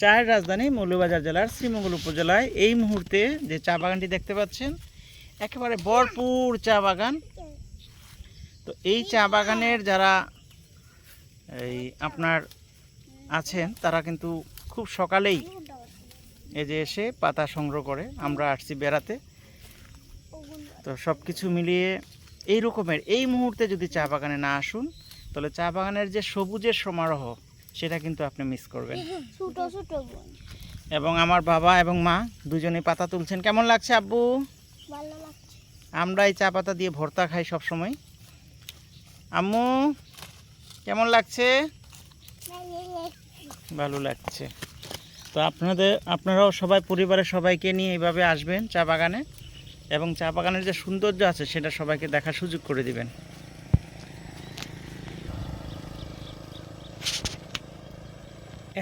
চায়ের রাজধানী মৌলভীবাজার জেলার শ্রীমঙ্গল উপজেলায় এই মুহূর্তে যে চা বাগানটি দেখতে পাচ্ছেন, একেবারে ভরপুর চা বাগান। তো এই চা বাগানের যারা এই আপনার আছেন, তারা কিন্তু খুব সকালেই এই যে এসে পাতা সংগ্রহ করে। আমরা আসছি বেড়াতে। তো সব কিছু মিলিয়ে এই রকমের, এই মুহূর্তে যদি চা বাগানে না আসুন তাহলে চা বাগানের যে সবুজের সমারোহ সেটা কিন্তু আপনি মিস করবেন। ছোট ছোট এবং আমার বাবা এবং মা দুজনেই পাতা তুলছেন। কেমন লাগছে আব্বু? ভালো লাগছে। আমরা এই চা পাতা দিয়ে ভর্তা খাই সব সময় আম্মু কেমন লাগছে। ভালো লাগছে। তো আপনাদের আপনারাও সবাই পরিবারের সবাইকে নিয়ে এইভাবে আসবেন চা বাগানে। এবং চা বাগানের যে সৌন্দর্য আছে সেটা সবাইকে দেখার সুযোগ করে দিবেন।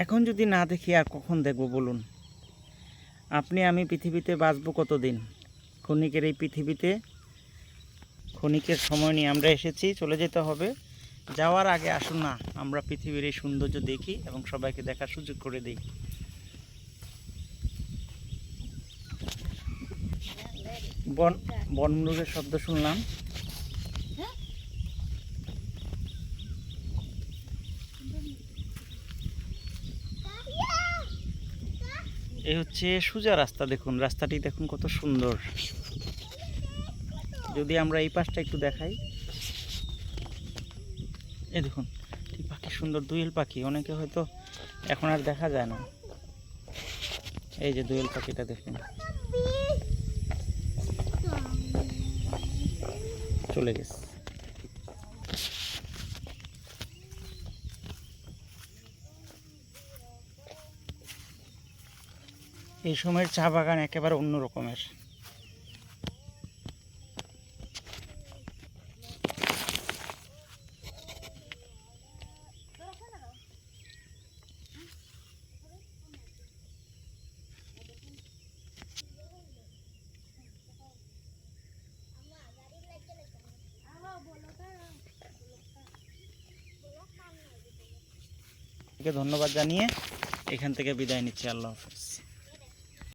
এখন যদি না দেখি, আর কখন দেখব বলুন? আপনি, আমি পৃথিবীতে বাঁচবো কতদিন? ক্ষণিকের এই পৃথিবীতে ক্ষণিকের সময় নিয়ে আমরা এসেছি, চলে যেতে হবে। যাওয়ার আগে আসুন না, আমরা পৃথিবীর এই সৌন্দর্য দেখি এবং সবাইকে দেখার সুযোগ করে দিই। বন বনমৃগের শব্দ শুনলাম। এই হচ্ছে সোজা রাস্তা দেখুন, রাস্তাটি দেখুন কত সুন্দর। যদি আমরা এই পাশটা একটু দেখাই। এই দেখুন পাখি সুন্দর, দুয়েল পাখি। অনেকে হয়তো এখন আর দেখা যায় না। এই যে দুয়েল পাখিটা দেখুন। চলে গেছে। এই সময়ের চা বাগান একেবারে অন্য রকমের। ধন্যবাদ জানিয়ে এখান থেকে বিদায় নিচ্ছি, আল্লাহ হাফেজ।